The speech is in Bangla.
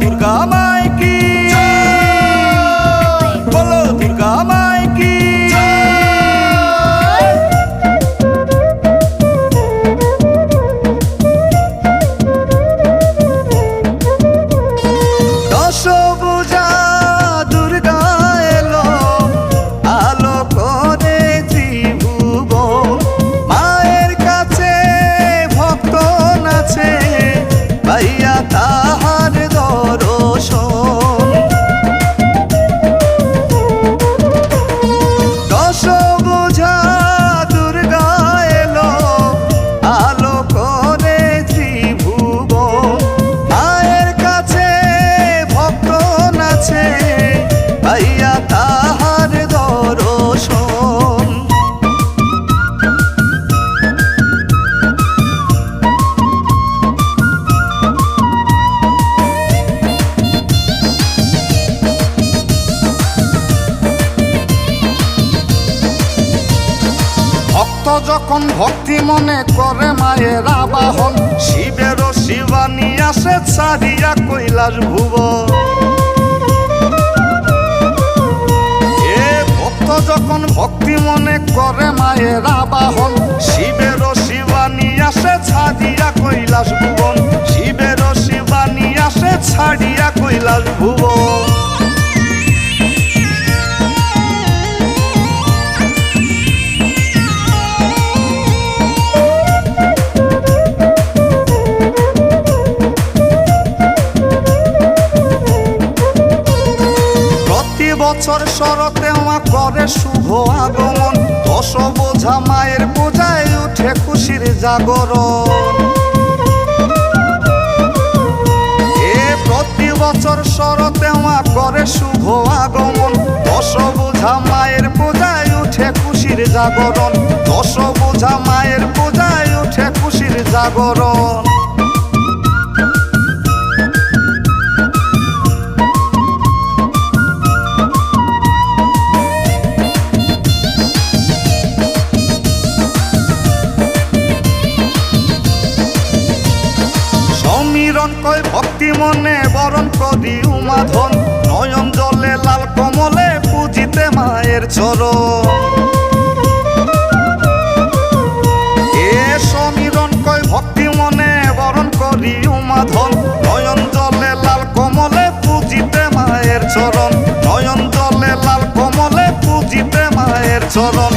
দুর্গা মাইকি। বলো ভক্ত যখন ভক্তি মনে করে মায়ের আবাহন, শিবের শিবানী আসে ছাড়িয়া কৈলাস ভুব এ ভক্ত যখন ভক্তি মনে করে মায়ের আবাহন, শিবের শিবানী আসে ছাড়িয়া কৈলাস ভুবন। বছর শরতে মা করে শুভ আগমন। দশ বোঝা মায়ের পূজায় উঠে খুশির জাগরণ। এ প্রতি বছর শরতে করে শুভ আগমন। দশ বোঝা মায়ের পূজায় উঠে খুশির জাগরণ। দশ বোঝা মায়ের পূজায় উঠে খুশির জাগরণ। সমীরণ ভক্তি মনে, বরণ করি উমাধন। নয়ন জলে, লাল কমলে পূজিতে মায়ের চরণ। এ সমীরণ ভক্তি মনে লাল কমলে লাল কমলে চরণ।